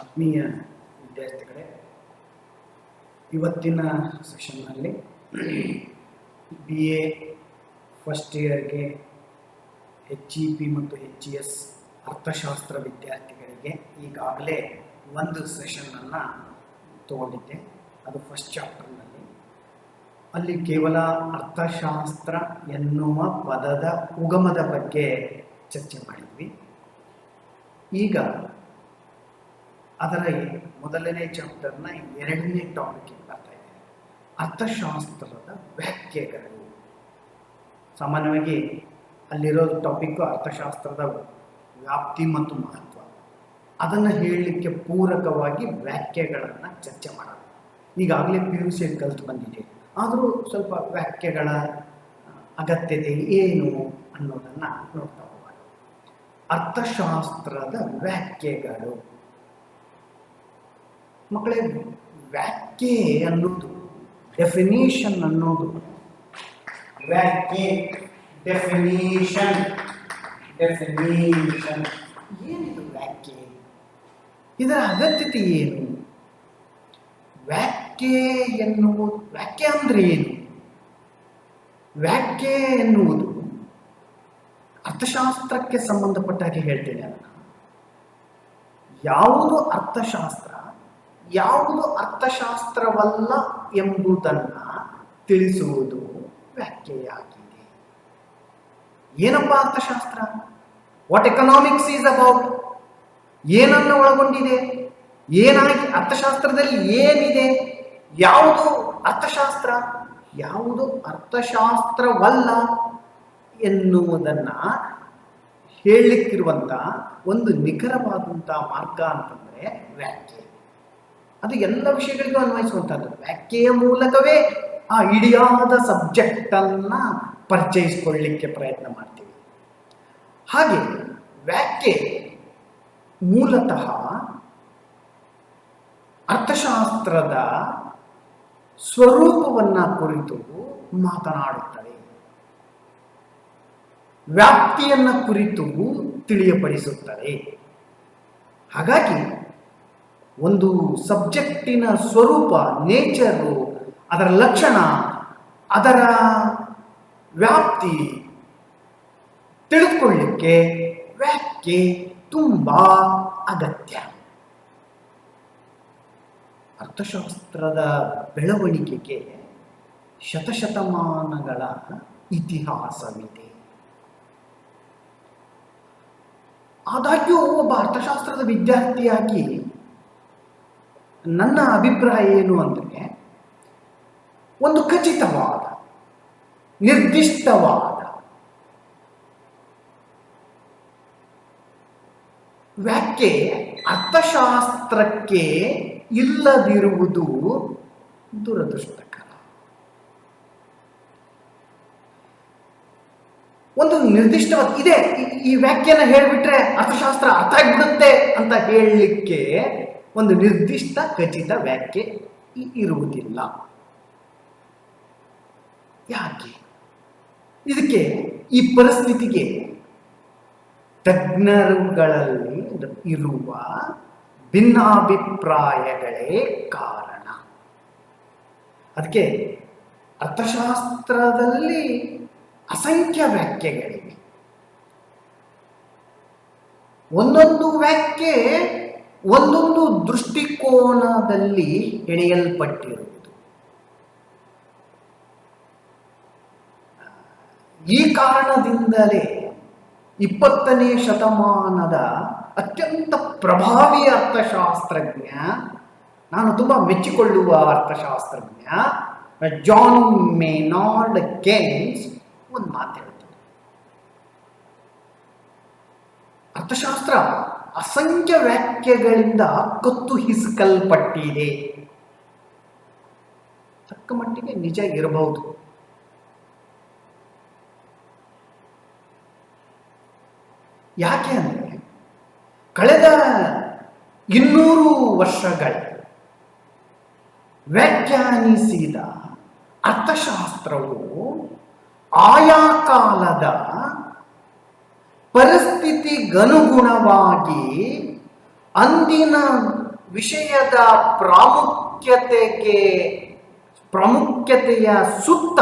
ಆತ್ಮೀಯ ವಿದ್ಯಾರ್ಥಿಗಳೇ, ಇವತ್ತಿನ ಸೆಷನ್ನಲ್ಲಿ ಬಿ ಎ ಫಸ್ಟ್ ಇಯರ್ಗೆ ಎಚ್ ಇ ಪಿ ಮತ್ತು ಎಚ್ ಇ ಎಸ್ ಅರ್ಥಶಾಸ್ತ್ರ ವಿದ್ಯಾರ್ಥಿಗಳಿಗೆ ಈಗಾಗಲೇ ಒಂದು ಸೆಷನನ್ನು ತಗೊಂಡಿದ್ದೆ. ಅದು ಫಸ್ಟ್ ಚಾಪ್ಟರ್ನಲ್ಲಿ ಅಲ್ಲಿ ಕೇವಲ ಅರ್ಥಶಾಸ್ತ್ರ ಎನ್ನುವ ಪದದ ಉಗಮದ ಬಗ್ಗೆ ಚರ್ಚೆ ಮಾಡಿದ್ವಿ. ಈಗ ಅದರ ಮೊದಲನೇ ಚಾಪ್ಟರ್ನ ಎರಡನೇ ಟಾಪಿಕ್ ಬರ್ತಾ ಇದೆ? ಅರ್ಥಶಾಸ್ತ್ರದ ವ್ಯಾಖ್ಯೆಗಳು. ಸಾಮಾನ್ಯವಾಗಿ ಅಲ್ಲಿರೋ ಟಾಪಿಕ್ಕು ಅರ್ಥಶಾಸ್ತ್ರದ ವ್ಯಾಪ್ತಿ ಮತ್ತು ಮಹತ್ವ. ಅದನ್ನು ಹೇಳಲಿಕ್ಕೆ ಪೂರಕವಾಗಿ ವ್ಯಾಖ್ಯೆಗಳನ್ನು ಚರ್ಚೆ ಮಾಡೋದು ಈಗಾಗಲೇ ಪಿ ಯು ಸಿಯಲ್ಲಿ ಕಲ್ತು ಬಂದಿದೆ. ಆದರೂ ಸ್ವಲ್ಪ ವ್ಯಾಖ್ಯೆಗಳ ಅಗತ್ಯತೆ ಏನು ಅನ್ನೋದನ್ನು ನೋಡ್ತಾ ಹೋಗೋಣ. ಅರ್ಥಶಾಸ್ತ್ರದ ವ್ಯಾಖ್ಯೆಗಳು. ಮಕ್ಕಳೇ ವ್ಯಾಖ್ಯೆ ಅನ್ನೋದು ಡೆಫಿನೇಷನ್ ಅನ್ನೋದು. ವ್ಯಾಖ್ಯೆ ಡೆಫಿನೇಷನ್ ಡೆಫಿನೇಷನ್ ಏನಿದು ವ್ಯಾಖ್ಯೆ ಇದರ ಅಗತ್ಯತೆ ಏನು? ವ್ಯಾಖ್ಯೆ ಎನ್ನುವುದು ವ್ಯಾಖ್ಯೆ ಅಂದ್ರೆ ಏನು? ವ್ಯಾಖ್ಯೆ ಎನ್ನುವುದು, ಅರ್ಥಶಾಸ್ತ್ರಕ್ಕೆ ಸಂಬಂಧಪಟ್ಟ ಹಾಗೆ ಹೇಳ್ತೇನೆ ಅದನ್ನು. ಯಾವುದು ಅರ್ಥಶಾಸ್ತ್ರ? ಯಾವುದು ಅರ್ಥಶಾಸ್ತ್ರವಲ್ಲ ಎಂಬುದನ್ನು ತಿಳಿಸುವುದು ವ್ಯಾಖ್ಯೆಯಾಗಿದೆ. ಏನಪ್ಪ ಅರ್ಥಶಾಸ್ತ್ರ? ವಾಟ್ ಎಕನಾಮಿಕ್ಸ್ ಈಸ್ ಅಬೌಟ್ ಏನನ್ನು ಒಳಗೊಂಡಿದೆ? ಏನಾಗಿ ಅರ್ಥಶಾಸ್ತ್ರದಲ್ಲಿ ಏನಿದೆ? ಯಾವುದು ಅರ್ಥಶಾಸ್ತ್ರ? ಯಾವುದು ಅರ್ಥಶಾಸ್ತ್ರವಲ್ಲ ಎನ್ನುವುದನ್ನು ಹೇಳಲಿಕ್ಕಿರುವಂಥ ಒಂದು ನಿಖರವಾದಂಥ ಮಾರ್ಗ ಅಂತಂದರೆ ವ್ಯಾಖ್ಯೆ. ಅದು ಎಲ್ಲ ವಿಷಯಗಳಿಗೂ ಅನ್ವಯಿಸುವಂಥದ್ದು. ವ್ಯಾಖ್ಯೆಯ ಮೂಲಕವೇ ಆ ಇಡಿಯಾದ ಸಬ್ಜೆಕ್ಟನ್ನು ಪರಿಚಯಿಸ್ಕೊಳ್ಳಿಕ್ಕೆ ಪ್ರಯತ್ನ ಮಾಡ್ತೀವಿ. ಹಾಗೆ ವ್ಯಾಖ್ಯೆ ಮೂಲತಃ ಅರ್ಥಶಾಸ್ತ್ರದ ಸ್ವರೂಪವನ್ನು ಕುರಿತು ಮಾತನಾಡುತ್ತದೆ. ವ್ಯಾಪ್ತಿಯನ್ನು ಕುರಿತು ತಿಳಿಯಪಡಿಸುತ್ತದೆ. ಹಾಗಾಗಿ ಒಂದು ಸಬ್ಜೆಕ್ಟಿನ ಸ್ವರೂಪ ನೇಚರು ಅದರ ಲಕ್ಷಣ, ಅದರ ವ್ಯಾಪ್ತಿ ತಿಳಿದುಕೊಳ್ಳಿಕ್ಕೆ ವ್ಯಾಖ್ಯೆ ತುಂಬ ಅಗತ್ಯ. ಅರ್ಥಶಾಸ್ತ್ರದ ಬೆಳವಣಿಗೆಗೆ ಶತಶತಮಾನಗಳ ಇತಿಹಾಸವಿದೆ. ಆದಾಗ್ಯೂ ಒಬ್ಬ ಅರ್ಥಶಾಸ್ತ್ರದ ವಿದ್ಯಾರ್ಥಿಯಾಗಿ ನನ್ನ ಅಭಿಪ್ರಾಯ ಏನು ಅಂದರೆ ಒಂದು ಖಚಿತವಾದ, ನಿರ್ದಿಷ್ಟವಾದ, ವ್ಯಾಖ್ಯೆ, ಅರ್ಥಶಾಸ್ತ್ರಕ್ಕೆ ಇಲ್ಲದಿರುವುದು ದುರದೃಷ್ಟಕರ. ಒಂದು ನಿರ್ದಿಷ್ಟವಾದ, ಇದೆ, ಈ- ವ್ಯಾಖ್ಯಾನ ಹೇಳಿಬಿಟ್ರೆ ಅರ್ಥಶಾಸ್ತ್ರ ಅರ್ಥ ಆಗ್ಬಿಡುತ್ತೆ ಅಂತ ಹೇಳಲಿಕ್ಕೆ ಒಂದು ನಿರ್ದಿಷ್ಟ ಖಚಿತ ವ್ಯಾಖ್ಯೆ ಇರುವುದಿಲ್ಲ. ಯಾಕೆ? ಇದಕ್ಕೆ ಈ ಪರಿಸ್ಥಿತಿಗೆ ತಜ್ಞರುಗಳಲ್ಲಿ ಇರುವ ಭಿನ್ನಾಭಿಪ್ರಾಯಗಳೇ ಕಾರಣ. ಅದಕ್ಕೆ ಅರ್ಥಶಾಸ್ತ್ರದಲ್ಲಿ ಅಸಂಖ್ಯ ವ್ಯಾಖ್ಯೆಗಳಿವೆ. ಒಂದೊಂದು ವ್ಯಾಖ್ಯೆ ಒಂದೊಂದು ದೃಷ್ಟಿಕೋನದಲ್ಲಿ ಎಳೆಯಲ್ಪಟ್ಟಿರುವುದು. ಈ ಕಾರಣದಿಂದಲೇ ಇಪ್ಪತ್ತನೇ ಶತಮಾನದ ಅತ್ಯಂತ ಪ್ರಭಾವಿ ಅರ್ಥಶಾಸ್ತ್ರಜ್ಞ, ನಾನು ತುಂಬ ಮೆಚ್ಚಿಕೊಳ್ಳುವ ಅರ್ಥಶಾಸ್ತ್ರಜ್ಞ, ಜಾನ್ ಮೇನಾರ್ಡ್ ಕೇನ್ಸ್ ಒಂದು ಮಾತು ಹೇಳ್ತಾರೆ ಅರ್ಥಶಾಸ್ತ್ರ ಅಸಂಖ್ಯ ವ್ಯಾಖ್ಯಗಳಿಂದ ಕತ್ತು ಹಿಸುಕಲ್ಪಟ್ಟಿದೆ. ತಕ್ಕ ಮಟ್ಟಿಗೆ ನಿಜ ಇರಬಹುದು. ಯಾಕೆ ಅಂದರೆ, ಕಳೆದ ಇನ್ನೂರು ವರ್ಷಗಳ ವ್ಯಾಖ್ಯಾನಿಸಿದ ಅರ್ಥಶಾಸ್ತ್ರವು ಆಯಾ ಕಾಲದ ಪರಿಸ್ಥಿತಿಗನುಗುಣವಾಗಿ ಅಂದಿನ ವಿಷಯದ ಪ್ರಾಮುಖ್ಯತೆಗೆ ಪ್ರಾಮುಖ್ಯತೆಯ ಸುತ್ತ,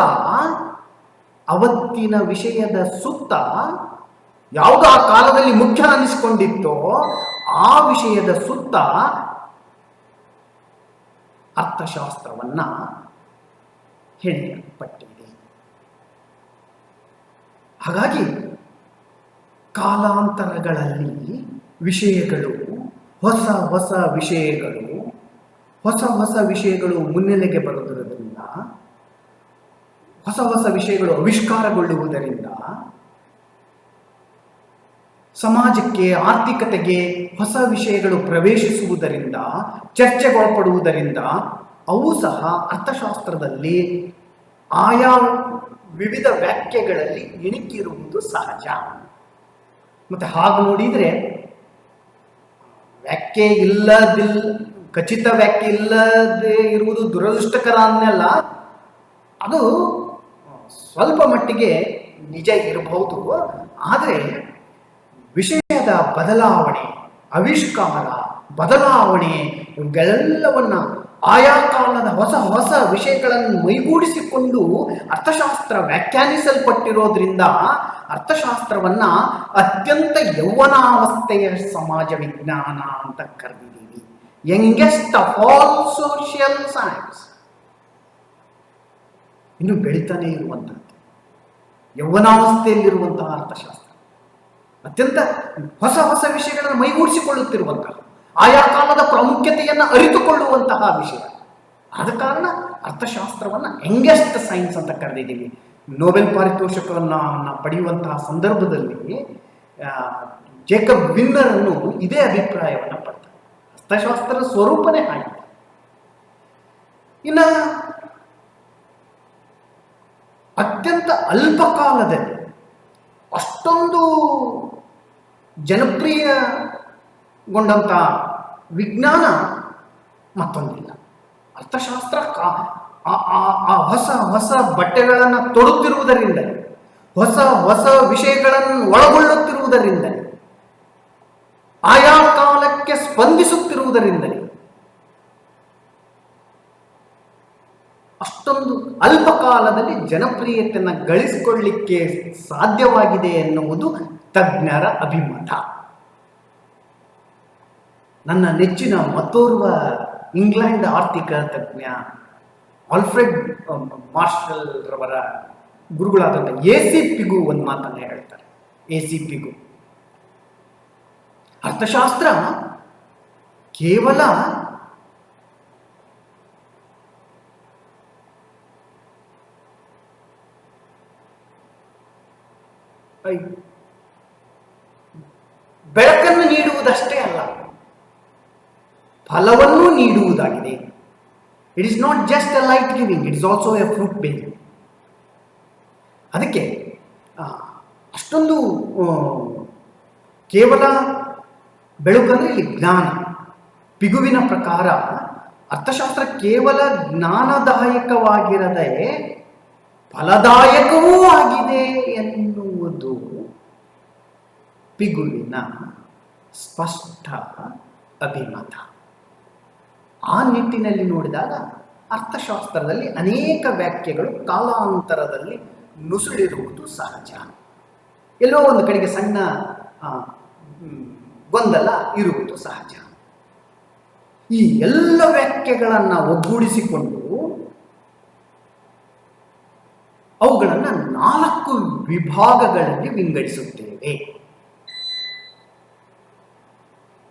ಅವತ್ತಿನ ವಿಷಯದ ಸುತ್ತ ಯಾವುದು ಆ ಕಾಲದಲ್ಲಿ ಮುಖ್ಯ ಅನಿಸಿಕೊಂಡಿತ್ತೋ ಆ ವಿಷಯದ ಸುತ್ತ ಅರ್ಥಶಾಸ್ತ್ರವನ್ನ ಹೇಳಲ್ಪಟ್ಟಿದೆ ಹಾಗಾಗಿ ಕಾಲಾಂತರಗಳಲ್ಲಿ ವಿಷಯಗಳು, ಹೊಸ ಹೊಸ ವಿಷಯಗಳು, ಹೊಸ ಹೊಸ ವಿಷಯಗಳು ಮುನ್ನೆಲೆಗೆ ಬರುವುದರಿಂದ, ಹೊಸ ಹೊಸ ವಿಷಯಗಳು ಆವಿಷ್ಕಾರಗೊಳ್ಳುವುದರಿಂದ ಸಮಾಜಕ್ಕೆ ಆರ್ಥಿಕತೆಗೆ ಹೊಸ ವಿಷಯಗಳು ಪ್ರವೇಶಿಸುವುದರಿಂದ, ಚರ್ಚೆಗೊಳಪಡುವುದರಿಂದ ಅವು ಸಹ ಅರ್ಥಶಾಸ್ತ್ರದಲ್ಲಿ ಆಯಾ ವಿವಿಧ ವ್ಯಾಖ್ಯೆಗಳಲ್ಲಿ ಇಣುಕಿರುವುದು ಸಹಜ. ಮತ್ತೆ ಹಾಗೆ ನೋಡಿದರೆ ವ್ಯಾಖ್ಯೆ ಇಲ್ಲದಿಲ್, ಖಚಿತ ವ್ಯಾಖ್ಯೆ ಇಲ್ಲದೆ ಇರುವುದು ದುರದೃಷ್ಟಕರ ಅನ್ನೆಲ್ಲ. ಅದು ಸ್ವಲ್ಪ ಮಟ್ಟಿಗೆ ನಿಜ ಇರಬಹುದು. ಆದರೆ ವಿಷಯದ ಬದಲಾವಣೆ, ಆವಿಷ್ಕಾರ, ಬದಲಾವಣೆ, ಇವುಗಳೆಲ್ಲವನ್ನ ಆಯಾ ಕಾಲದ ಹೊಸ ಹೊಸ ವಿಷಯಗಳನ್ನು ಮೈಗೂಡಿಸಿಕೊಂಡು ಅರ್ಥಶಾಸ್ತ್ರ ವ್ಯಾಖ್ಯಾನಿಸಲ್ಪಟ್ಟಿರೋದ್ರಿಂದ ಅರ್ಥಶಾಸ್ತ್ರವನ್ನ ಅತ್ಯಂತ ಯೌವನಾವಸ್ಥೆಯ ಸಮಾಜ ವಿಜ್ಞಾನ ಅಂತ ಕರೆದಿದ್ದೀವಿ. Youngest of all social science ಇನ್ನು ಬೆಳೀತಾನೆ ಇರುವಂತಹದ್ದು. ಯೌವನಾವಸ್ಥೆಯಲ್ಲಿರುವಂತಹ ಅರ್ಥಶಾಸ್ತ್ರ. ಅತ್ಯಂತ ಹೊಸ ಹೊಸ ವಿಷಯಗಳನ್ನು ಮೈಗೂಡಿಸಿಕೊಳ್ಳುತ್ತಿರುವಂತಹ ಆಯಾ ಕಾಲದ ಪ್ರಾಮುಖ್ಯತೆಯನ್ನು ಅರಿತುಕೊಳ್ಳುವಂತಹ ವಿಷಯ. ಆದ ಕಾರಣ ಅರ್ಥಶಾಸ್ತ್ರವನ್ನು ಯಂಗೆಸ್ಟ್ ಸೈನ್ಸ್ ಅಂತ ಕರೆದಿದ್ದೀವಿ. ನೋಬೆಲ್ ಪಾರಿತೋಷಕವನ್ನು ಪಡೆಯುವಂತಹ ಸಂದರ್ಭದಲ್ಲಿ ಜೇಕಬ್ ವಿನ್ನರ್ ಅನ್ನು ಇದೇ ಅಭಿಪ್ರಾಯವನ್ನು ಪಡ್ತಾರೆ ಅರ್ಥಶಾಸ್ತ್ರದ ಸ್ವರೂಪನೇ ಆಗಿದೆ. ಇನ್ನು ಅತ್ಯಂತ ಅಲ್ಪ ಕಾಲದಲ್ಲಿ ಅಷ್ಟೊಂದು ಜನಪ್ರಿಯಗೊಂಡಂಥ ವಿಜ್ಞಾನ ಮತ್ತೊಂದಿಲ್ಲ. ಅರ್ಥಶಾಸ್ತ್ರ ಕಾ- ಆ- ಹೊಸ ಹೊಸ ಬಟ್ಟೆಗಳನ್ನು ತೊಡುತ್ತಿರುವುದರಿಂದ, ಹೊಸ ಹೊಸ ವಿಷಯಗಳನ್ನು ಒಳಗೊಳ್ಳುತ್ತಿರುವುದರಿಂದ, ಆಯಾ ಕಾಲಕ್ಕೆ ಸ್ಪಂದಿಸುತ್ತಿರುವುದರಿಂದಲೇ ಅಷ್ಟೊಂದು ಅಲ್ಪ ಕಾಲದಲ್ಲಿ ಜನಪ್ರಿಯತೆಯನ್ನು ಗಳಿಸಿಕೊಳ್ಳಿಕ್ಕೆ ಸಾಧ್ಯವಾಗಿದೆ ಎನ್ನುವುದು ತಜ್ಞರ ಅಭಿಮತ. ನನ್ನ ನೆಚ್ಚಿನ ಮತ್ತೋರ್ವ ಇಂಗ್ಲೆಂಡ್ ಆರ್ಥಿಕ ತಜ್ಞ ಆಲ್ಫ್ರೆಡ್ ಮಾರ್ಷಲ್ ರವರ ಗುರುಗಳಾದಂಥ ಎ ಸಿ ಪಿಗೂ ಒಂದು ಮಾತನ್ನು ಹೇಳ್ತಾರೆ. ಎ ಸಿ ಪಿಗೂ. ಅರ್ಥಶಾಸ್ತ್ರ ಕೇವಲ ಬೆಳಕನ್ನು ನೀಡುವುದಷ್ಟೇ ಅಲ್ಲ. ಫಲವನ್ನು ನೀಡುವುದಾಗಿದೆ. It is not just a light giving it's also a fruit bearing ಅದಕ್ಕೆ ಅಷ್ಟೊಂದು ಕೇವಲ ಬೆಳಕಂದ್ರೆ ಇಲ್ಲಿ ಜ್ಞಾನ, ಪಿಗುವಿನ ಪ್ರಕಾರ ಅರ್ಥಶಾಸ್ತ್ರ ಕೇವಲ ಜ್ಞಾನದಾಯಕವಾಗಿರದೆ ಫಲದಾಯಕವೂ ಆಗಿದೆ ಎನ್ನುವುದು ಪಿಗುವಿನ ಸ್ಪಷ್ಟ ಅಭಿಮತ. ಆ ನಿಟ್ಟಿನಲ್ಲಿ ನೋಡಿದಾಗ ಅರ್ಥಶಾಸ್ತ್ರದಲ್ಲಿ ಅನೇಕ ವ್ಯಾಖ್ಯೆಗಳು ಕಾಲಾಂತರದಲ್ಲಿ ನುಸುಳಿರುವುದು ಸಹಜ. ಎಲ್ಲೋ ಒಂದು ಕಡೆಗೆ ಸಣ್ಣ ಗೊಂದಲ ಇರುವುದು ಸಹಜ. ಈ ಎಲ್ಲ ವ್ಯಾಖ್ಯೆಗಳನ್ನು ಒಗ್ಗೂಡಿಸಿಕೊಂಡು ಅವುಗಳನ್ನು ನಾಲ್ಕು ವಿಭಾಗಗಳಲ್ಲಿ ವಿಂಗಡಿಸುತ್ತೇವೆ.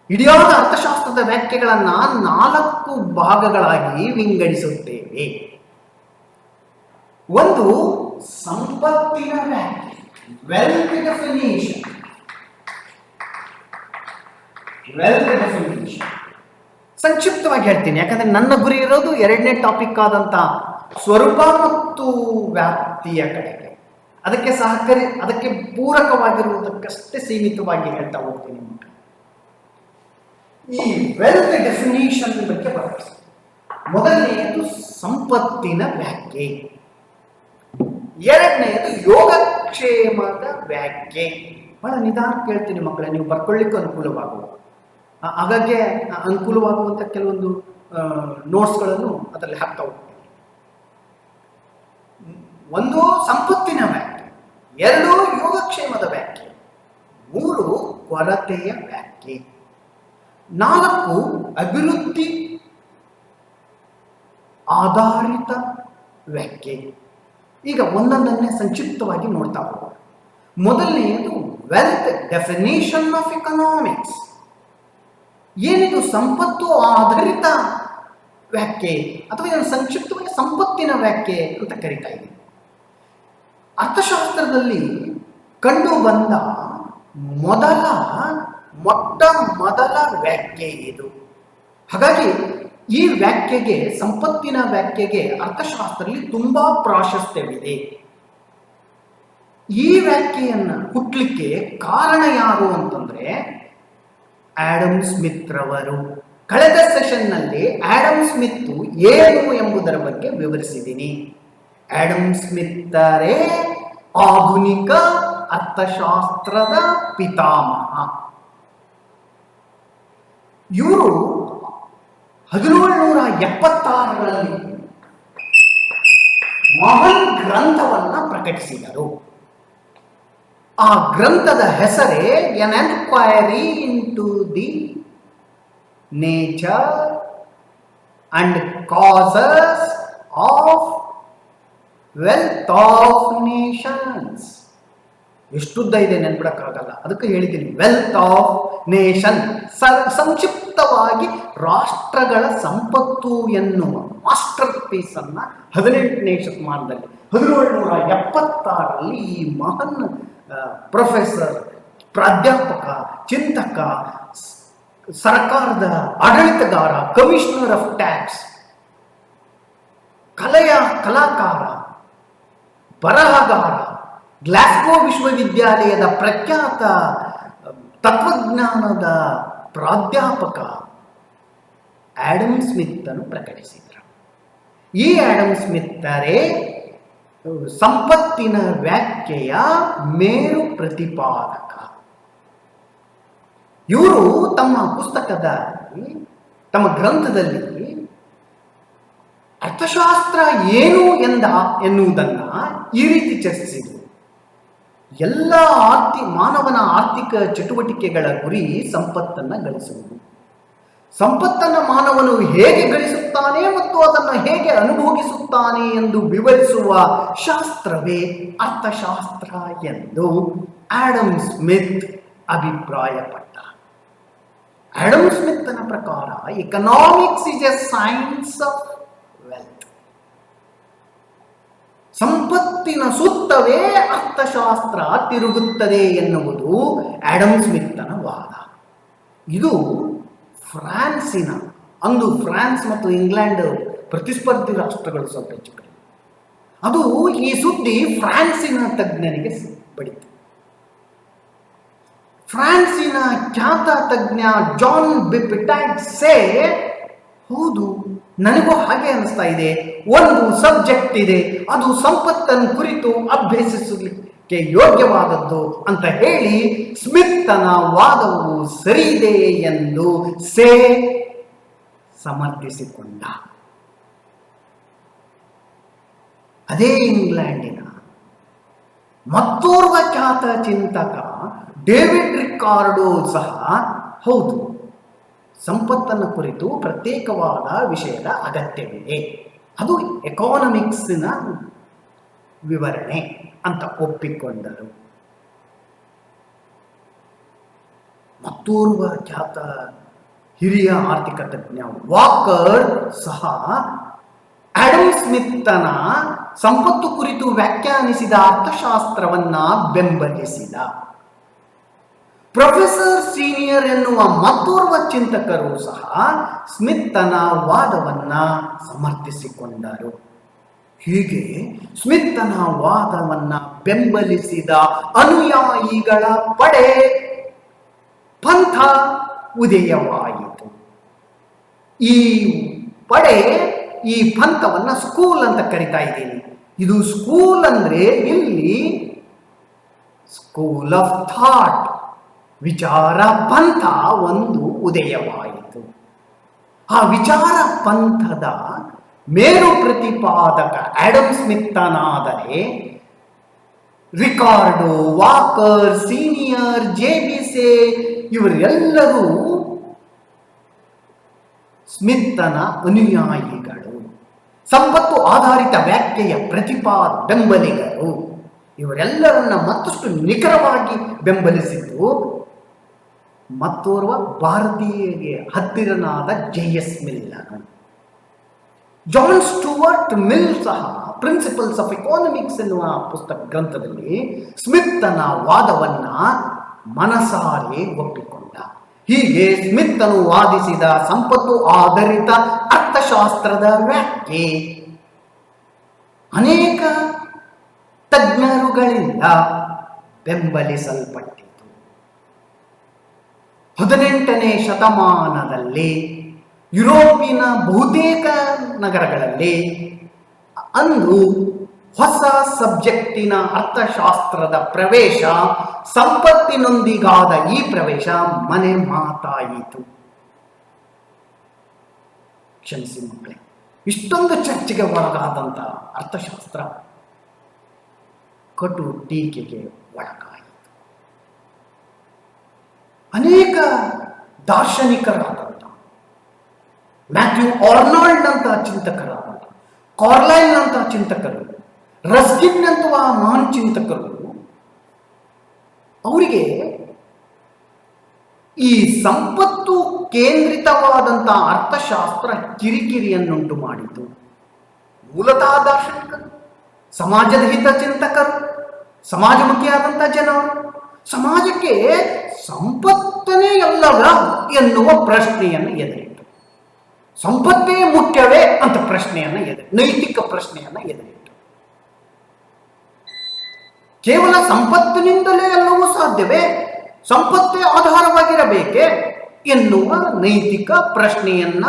ಇಡಿಯಾದ ಅರ್ಥಶಾಸ್ತ್ರದ ವ್ಯಾಖ್ಯೆಗಳನ್ನ ನಾಲ್ಕು ಭಾಗಗಳಾಗಿ ವಿಂಗಡಿಸುತ್ತೇವೆ. ಒಂದು ಸಂಪತ್ತಿನ ವ್ಯಾಖ್ಯೆ. ವೆಲ್ತ್ ಡೆಫಿನೇಷನ್ ವೆಲ್ತ್ ಡೆಫಿನೇಷನ್ ಸಂಕ್ಷಿಪ್ತವಾಗಿ ಹೇಳ್ತೀನಿ. ಯಾಕಂದ್ರೆ ನನ್ನ ಗುರಿ ಇರೋದು ಎರಡನೇ ಟಾಪಿಕ್ ಆದಂತ ಸ್ವರೂಪ ಮತ್ತು ವ್ಯಾಪ್ತಿಯ ಕಡೆಗೆ. ಅದಕ್ಕೆ ಸಹಕರಿ, ಅದಕ್ಕೆ ಪೂರಕವಾಗಿರುವುದಕ್ಕಷ್ಟೇ ಸೀಮಿತವಾಗಿ ಹೇಳ್ತಾ ಹೋಗ್ತೀನಿ. ಈ ವೆಲ್ತ್ ಡೆಫಿನೇಷನ್ ಬಗ್ಗೆ ಬರುತ್ತೆ ಮೊದಲನೆಯದು ಸಂಪತ್ತಿನ ವ್ಯಾಖ್ಯೆ. ಎರಡನೆಯದು ಯೋಗಕ್ಷೇಮದ ವ್ಯಾಖ್ಯೆ. ಬಹಳ ನಿಧಾನ ಕೇಳ್ತೀನಿ ಮಕ್ಕಳೇ, ನೀವು ಬರ್ಕೊಳ್ಳಿಕ್ಕೆ ಅನುಕೂಲವಾಗುವ. ಹಾಗಾಗಿ ಅನುಕೂಲವಾಗುವಂಥ ಕೆಲವೊಂದು ನೋಟ್ಸ್ಗಳನ್ನು ಅದರಲ್ಲಿ ಹಾಕ್ತಾ ಹೋಗ್ತೀನಿ. ಒಂದು ಸಂಪತ್ತಿನ ವ್ಯಾಖ್ಯೆ, ಎರಡು ಯೋಗಕ್ಷೇಮದ ವ್ಯಾಖ್ಯೆ, ಮೂರು ಕೊರತೆಯ ವ್ಯಾಖ್ಯೆ. ನಾಲ್ಕು ಅಭಿವೃದ್ಧಿ ಆಧಾರಿತ ವ್ಯಾಖ್ಯೆ. ಈಗ ಒಂದೊಂದನ್ನೇ ಸಂಕ್ಷಿಪ್ತವಾಗಿ ನೋಡ್ತಾ ಹೋಗೋಣ. ಮೊದಲನೆಯದು ವೆಲ್ತ್ ಡೆಫಿನೇಷನ್ ಆಫ್ ಎಕನಾಮಿಕ್ಸ್ ಏನಿದು ಸಂಪತ್ತು ಆಧಾರಿತ ವ್ಯಾಖ್ಯೆ ಅಥವಾ ಇದನ್ನು ಸಂಕ್ಷಿಪ್ತವಾಗಿ ಸಂಪತ್ತಿನ ವ್ಯಾಖ್ಯೆ ಅಂತ ಕರಿತಾ ಇದೆ ಅರ್ಥಶಾಸ್ತ್ರದಲ್ಲಿ ಕಂಡು ಬಂದ ಮೊದಲ ಮೊಟ್ಟ ಮೊದಲ ವ್ಯಾಖ್ಯೆ ಇದು. ಹಾಗಾಗಿ ಈ ವ್ಯಾಖ್ಯೆಗೆ, ಸಂಪತ್ತಿನ ವ್ಯಾಖ್ಯೆಗೆ ಅರ್ಥಶಾಸ್ತ್ರದಲ್ಲಿ ತುಂಬಾ ಪ್ರಾಶಸ್ತ್ಯವಿದೆ. ಈ ವ್ಯಾಖ್ಯೆಯನ್ನ ಹುಟ್ಟಲಿಕ್ಕೆ ಕಾರಣ ಯಾರು ಅಂತಂದ್ರೆ ಆಡಮ್ ಸ್ಮಿತ್ ರವರು ಕಳೆದ ಸೆಷನ್ನಲ್ಲಿ ಆಡಮ್ ಸ್ಮಿತ್ ಏನು ಎಂಬುದರ ಬಗ್ಗೆ ವಿವರಿಸಿದ್ದೀನಿ. ಆಡಮ್ ಸ್ಮಿತ್ತರೇ ಆಧುನಿಕ ಅರ್ಥಶಾಸ್ತ್ರದ ಪಿತಾಮಹ. ಇವರು ಹದಿನೇಳುನೂರ ಎಪ್ಪತ್ತಾರರಲ್ಲಿ ಮಹನ್ ಗ್ರಂಥವನ್ನ ಪ್ರಕಟಿಸಿದರು. ಆ ಗ್ರಂಥದ ಹೆಸರೇ an enquiry into the nature and causes of wealth of nations ಎಷ್ಟುದ್ದ ಇದೆ ನೆನ್ಬಿಡಕ್ಕಾಗಲ್ಲ ಅದಕ್ಕೆ ಹೇಳಿದ್ದೀನಿ ವೆಲ್ತ್ ಆಫ್ ನೇಷನ್ ಸಂಕ್ಷಿಪ್ತವಾಗಿ ರಾಷ್ಟ್ರಗಳ ಸಂಪತ್ತು ಎನ್ನುವ ಮಾಸ್ಟರ್ ಪೀಸ್ ಅನ್ನ ಹದಿನೆಂಟನೇ ಶತಮಾನದಲ್ಲಿ ಹದಿನೇಳುನೂರ ಎಪ್ಪತ್ತಾರರಲ್ಲಿ ಈ ಮಹಾನ್ ಪ್ರೊಫೆಸರ್ ಪ್ರಾಧ್ಯಾಪಕ, ಚಿಂತಕ ಸರ್ಕಾರದ ಆಡಳಿತಗಾರ ಕಮಿಷನರ್ ಆಫ್ ಟ್ಯಾಕ್ಸ್ ಕಲೆಯ ಕಲಾಕಾರ, ಬರಹಗಾರ ಗ್ಲಾಸ್ಗೋ ವಿಶ್ವವಿದ್ಯಾಲಯದ ಪ್ರಖ್ಯಾತ ತತ್ವಜ್ಞಾನದ ಪ್ರಾಧ್ಯಾಪಕ ಆಡಮ್ ಸ್ಮಿತ್ ಅನ್ನು ಪ್ರಕಟಿಸಿದರು. ಈ ಆಡಮ್ ಸ್ಮಿತ್ತರೇ ಸಂಪತ್ತಿನ ವ್ಯಾಖ್ಯೆಯ ಮೇರು ಪ್ರತಿಪಾದಕ. ಇವರು ತಮ್ಮ ಪುಸ್ತಕದ ತಮ್ಮ ಗ್ರಂಥದಲ್ಲಿ ಅರ್ಥಶಾಸ್ತ್ರ ಏನು ಎಂದ, ಎನ್ನುವುದನ್ನು ಈ ರೀತಿ ಚರ್ಚಿಸಿದರು. ಎಲ್ಲ ಆರ್ಥಿ ಮಾನವನ ಆರ್ಥಿಕ ಚಟುವಟಿಕೆಗಳ ಗುರಿ ಸಂಪತ್ತನ್ನು ಗಳಿಸುವುದು. ಸಂಪತ್ತನ್ನು ಮಾನವನು ಹೇಗೆ ಗಳಿಸುತ್ತಾನೆ ಮತ್ತು ಅದನ್ನು ಹೇಗೆ ಅನುಭೋಗಿಸುತ್ತಾನೆ ಎಂದು ವಿವರಿಸುವ ಶಾಸ್ತ್ರವೇ ಅರ್ಥಶಾಸ್ತ್ರ ಎಂದು ಆಡಮ್ ಸ್ಮಿತ್ ಅಭಿಪ್ರಾಯಪಟ್ಟ. ಆಡಮ್ ಸ್ಮಿತ್ನ ಪ್ರಕಾರ economics is a science of wealth ಸಂಪತ್ತಿನ ಸುತ್ತವೇ ಅರ್ಥಶಾಸ್ತ್ರ ತಿರುಗುತ್ತದೆ ಎನ್ನುವುದು ಆಡಮ್ ಸ್ಮಿತ್ತನ ವಾದ. ಇದು ಫ್ರಾನ್ಸಿನ, ಅಂದು ಫ್ರಾನ್ಸ್ ಮತ್ತು ಇಂಗ್ಲೆಂಡ್ ಪ್ರತಿಸ್ಪರ್ಧಿ ರಾಷ್ಟ್ರಗಳು ಸ್ವಲ್ಪ ಅದು ಈ ಸುದ್ದಿ ಫ್ರಾನ್ಸಿನ ತಜ್ಞನಿಗೆ ಪಡಿತು ಫ್ರಾನ್ಸಿನ ಖ್ಯಾತ ತಜ್ಞ ಜಾನ್ ಬಿಪಿಟ್ಯಾಗ್ ಸೇ ಹೌದು ನನಗೂ ಹಾಗೆ ಅನಿಸ್ತಾ ಇದೆ. ಒಂದು ಸಬ್ಜೆಕ್ಟ್ ಇದೆ. ಅದು ಸಂಪತ್ತನ್ನು ಕುರಿತು ಅಭ್ಯಸಿಸಲಿಕ್ಕೆ ಯೋಗ್ಯವಾದದ್ದು ಅಂತ ಹೇಳಿ ಸ್ಮಿತ್ತನ ವಾದವು ಸರಿಯಿದೆ ಎಂದು ಸೇ ಸಮರ್ಥಿಸಿಕೊಂಡ. ಅದೇ ಇಂಗ್ಲೆಂಡಿನ ಮತ್ತೋರ್ವ ಖ್ಯಾತ ಚಿಂತಕ ಡೇವಿಡ್ ರಿಕಾರ್ಡೋ ಸಹ ಹೌದು. ಸಂಪತ್ತನ್ನು ಕುರಿತು ಪ್ರತ್ಯೇಕವಾದ ವಿಷಯದ ಅಗತ್ಯವಿದೆ. ಅದು ಎಕಾನಮಿಕ್ಸ್ನ ವಿವರಣೆ ಅಂತ ಒಪ್ಪಿಕೊಂಡರು. ಮತ್ತೋರ್ವ ಖ್ಯಾತ ಹಿರಿಯ ಆರ್ಥಿಕ ತಜ್ಞ ವಾಕರ್ ಸಹ ಆಡಮ್ ಸ್ಮಿತ್ತನ ಸಂಪತ್ತು ಕುರಿತು ವ್ಯಾಖ್ಯಾನಿಸಿದ ಅರ್ಥಶಾಸ್ತ್ರವನ್ನ ಬೆಂಬಲಿಸಿದ. ಪ್ರೊಫೆಸರ್ ಸೀನಿಯರ್ ಎನ್ನುವ ಮತ್ತೋರ್ವ ಚಿಂತಕರು ಸಹ ಸ್ಮಿತ್ತನ ವಾದವನ್ನ ಸಮರ್ಥಿಸಿಕೊಂಡರು. ಹೀಗೆ ಸ್ಮಿತ್ತನ ವಾದವನ್ನ ಬೆಂಬಲಿಸಿದ ಅನುಯಾಯಿಗಳ ಪಡೆ ಪಂಥ ಉದಯವಾಯಿತು. ಈ ಪಡೆ ಈ ಪಂಥವನ್ನ ಸ್ಕೂಲ್ ಅಂತ ಕರಿತಾ ಇದ್ದೀನಿ. ಇದು ಸ್ಕೂಲ್ ಅಂದ್ರೆ ಇಲ್ಲಿ ಸ್ಕೂಲ್ ಆಫ್ ಥಾಟ್. ವಿಚಾರ ಪಂಥ ಒಂದು ಉದಯವಾಯಿತು. ಆ ವಿಚಾರ ಪಂಥದ ಮೇರು ಪ್ರತಿಪಾದಕ Adam ಸ್ಮಿತ್ತನಾದರೆ Ricardo, Walker, senior, J B Say ಇವರೆಲ್ಲರೂ ಸ್ಮಿತ್ತನ ಅನುಯಾಯಿಗಳು. ಸಂಪತ್ತು ಆಧಾರಿತ ವ್ಯಾಖ್ಯೆಯ ಪ್ರತಿಪಾದ ಬೆಂಬಲಿಗರು. ಇವರೆಲ್ಲರನ್ನ ಮತ್ತಷ್ಟು ನಿಖರವಾಗಿ ಬೆಂಬಲಿಸಿದ್ದು ಮತ್ತೋರ್ವ ಭಾರತೀಯರಿಗೆ ಹತ್ತಿರನಾದ ಜೆ ಎಸ್ ಮಿಲ್ಲನು ಜಾನ್ ಸ್ಟುವರ್ಟ್ ಮಿಲ್ ಸಹ ಪ್ರಿನ್ಸಿಪಲ್ಸ್ ಆಫ್ ಎಕಾನಮಿಕ್ಸ್ ಎನ್ನುವ ಪುಸ್ತಕ ಗ್ರಂಥದಲ್ಲಿ ಸ್ಮಿತ್ತನ ವಾದವನ್ನ ಮನಸಾರೆ ಒಪ್ಪಿಕೊಂಡ. ಹೀಗೆ ಸ್ಮಿತ್ತನು ವಾದಿಸಿದ ಸಂಪತ್ತು ಆಧಾರಿತ ಅರ್ಥಶಾಸ್ತ್ರದ ವ್ಯಾಖ್ಯೆ. ಅನೇಕ ತಜ್ಞರುಗಳಿಂದ ಬೆಂಬಲಿಸಲ್ಪಟ್ಟಿತು ಹದಿನೆಂಟನೇ ಶತಮಾನದಲ್ಲಿ ಯುರೋಪಿನ ಬಹುತೇಕ ನಗರಗಳಲ್ಲಿ ಅಂದು ಹೊಸ ಸಬ್ಜೆಕ್ಟಿನ ಅರ್ಥಶಾಸ್ತ್ರದ ಪ್ರವೇಶ, ಸಂಪತ್ತಿನೊಂದಿಗಾದ ಈ ಪ್ರವೇಶ ಮನೆ ಮಾತಾಯಿತು. ಕ್ಷಮಿಸಿ ಮಕ್ಕಳೇ, ಇಷ್ಟೊಂದು ಚರ್ಚೆಗೆ ಒಳಗಾದಂತಹ ಅರ್ಥಶಾಸ್ತ್ರ ಕಟು ಟೀಕೆಗೆ ಒಳಗಾಯಿತು ಅನೇಕ ದಾರ್ಶನಿಕರಾದಂಥ ಮ್ಯಾಥ್ಯೂ ಆರ್ನಾಲ್ಡ್ ಅಂತ ಚಿಂತಕರಾದಂಥ ಕಾರ್ಲೈನ್ ಅಂತ ಚಿಂತಕರು ರಸ್ಕಿನ್ ಅಂತವ ಮಹಾನ್ ಚಿಂತಕರು, ಅವರಿಗೆ ಈ ಸಂಪತ್ತು ಕೇಂದ್ರಿತವಾದಂಥ ಅರ್ಥಶಾಸ್ತ್ರ ಕಿರಿಕಿರಿಯನ್ನುಂಟು ಮಾಡಿತು. ಮೂಲತಃ ದಾರ್ಶನಿಕರು, ಸಮಾಜದ ಹಿತ ಚಿಂತಕರು ಸಮಾಜಮುಖಿಯಾದಂಥ ಜನರು. ಸಮಾಜಕ್ಕೆ ಸಂಪತ್ತನೇ ಎಲ್ಲವ ಎನ್ನುವ ಪ್ರಶ್ನೆಯನ್ನು ಎದುರಿಟ್ಟು ಸಂಪತ್ತೇ ಮುಖ್ಯವೇ ಅಂತ ಪ್ರಶ್ನೆಯನ್ನು ಎದುರು ನೈತಿಕ ಪ್ರಶ್ನೆಯನ್ನು ಎದುರಿಟ್ಟು ಕೇವಲ ಸಂಪತ್ತಿನಿಂದಲೇ ಎಲ್ಲವೂ ಸಾಧ್ಯವೇ? ಸಂಪತ್ತೇ ಆಧಾರವಾಗಿರಬೇಕೆ ಎನ್ನುವ ನೈತಿಕ ಪ್ರಶ್ನೆಯನ್ನ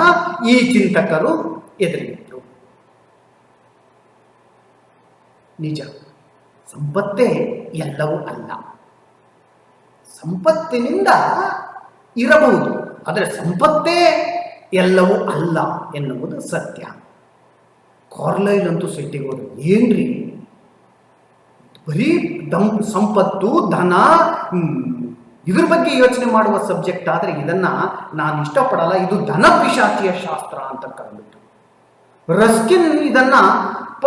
ಈ ಚಿಂತಕರು ಎದುರಿಟ್ಟರು ನಿಜ. ಸಂಪತ್ತೇ ಎಲ್ಲವೂ ಅಲ್ಲ. ಸಂಪತ್ತಿನಿಂದ ಇರಬಹುದು. ಆದರೆ ಸಂಪತ್ತೇ ಎಲ್ಲವೂ ಅಲ್ಲ ಎನ್ನುವುದು ಸತ್ಯ. ಕಾರ್ಲೈಲ್ ಅಂತೂ ಸಿಟ್ಟಿಗೆ ಹೋದ್ರು. ಏನ್ರಿ? ಬರೀ ದಂ, ಸಂಪತ್ತು, ಧನ ಇದ್ರ ಬಗ್ಗೆ ಯೋಚನೆ ಮಾಡುವ ಸಬ್ಜೆಕ್ಟ್ ಆದರೆ ಇದನ್ನ ನಾನು ಇಷ್ಟಪಡಲ್ಲ. ಇದು ಧನ ಪಿಶಾಚಿಯ ಶಾಸ್ತ್ರ ಅಂತ ಕರೆದ್ಬಿಟ್ಟು. ರಸ್ಕಿನ್ ಇದನ್ನ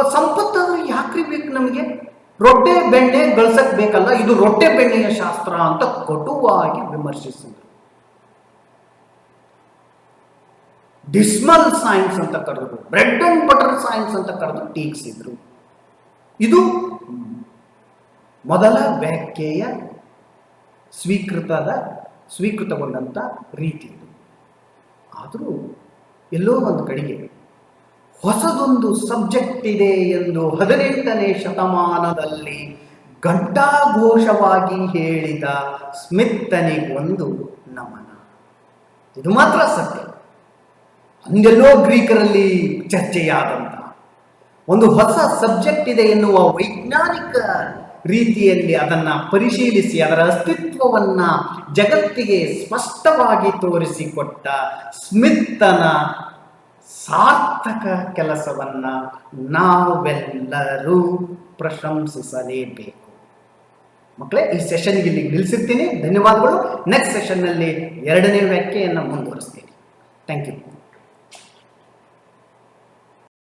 ಸಂಪತ್ತು ಯಾಕ್ರಿ ಬೇಕು ನಮಗೆ? ರೊಟ್ಟೆ ಬೆಣ್ಣೆ ಗಳಿಸಕ್ ಬೇಕಲ್ಲ, ಇದು ರೊಟ್ಟೆ ಬೆಣ್ಣೆಯ ಶಾಸ್ತ್ರ ಅಂತ ಕಟುವಾಗಿ ವಿಮರ್ಶಿಸಿದರು. ಡಿಸ್ಮಲ್ ಸೈನ್ಸ್ ಅಂತ ಕರೆದ್ರು, ಬ್ರೆಡ್ ಅಂಡ್ ಬಟರ್ ಸೈನ್ಸ್ ಅಂತ ಕರೆದು ಟೀಕಿಸಿದ್ರು. ಇದು ಮೊದಲ ವ್ಯಾಖ್ಯೆಯ ಸ್ವೀಕೃತದ ಸ್ವೀಕೃತಗೊಂಡಂಥ ರೀತಿ ಆದರೂ ಎಲ್ಲೋ ಒಂದು ಕಡೆಗೆ ಹೊಸದೊಂದು ಸಬ್ಜೆಕ್ಟ್ ಇದೆ ಎಂದು ಹದಿನೆಂಟನೇ ಶತಮಾನದಲ್ಲಿ ಘಂಟಾಘೋಷವಾಗಿ ಹೇಳಿದ ಸ್ಮಿತ್ತನಿಗೊಂದು ನಮನ. ಇದು ಮಾತ್ರ ಸತ್ಯ. ಅಂದೆಲ್ಲೋ ಗ್ರೀಕರಲ್ಲಿ ಚರ್ಚೆಯಾದಂತ. ಒಂದು ಹೊಸ ಸಬ್ಜೆಕ್ಟ್ ಇದೆ ಎನ್ನುವ ವೈಜ್ಞಾನಿಕ ರೀತಿಯಲ್ಲಿ ಅದನ್ನು ಪರಿಶೀಲಿಸಿ ಅದರ ಅಸ್ತಿತ್ವವನ್ನ ಜಗತ್ತಿಗೆ ಸ್ಪಷ್ಟವಾಗಿ ತೋರಿಸಿಕೊಟ್ಟ ಸ್ಮಿತ್ತನ ಸಾರ್ಥಕ ಕೆಲಸವನ್ನ ನಾವೆಲ್ಲರೂ ಪ್ರಶಂಸಿಸಲೇಬೇಕು. ಮಕ್ಕಳೇ ಈ ಸೆಷನ್ಗೆ ಇಲ್ಲಿ ನಿಲ್ಲಿಸುತ್ತೇನೆ ಧನ್ಯವಾದಗಳು. ನೆಕ್ಸ್ಟ್ ಸೆಷನ್ನಲ್ಲಿ ಎರಡನೇ ವ್ಯಾಖ್ಯೆಯನ್ನು ಮುಂದುವರಿಸ್ತೀನಿ. Thank you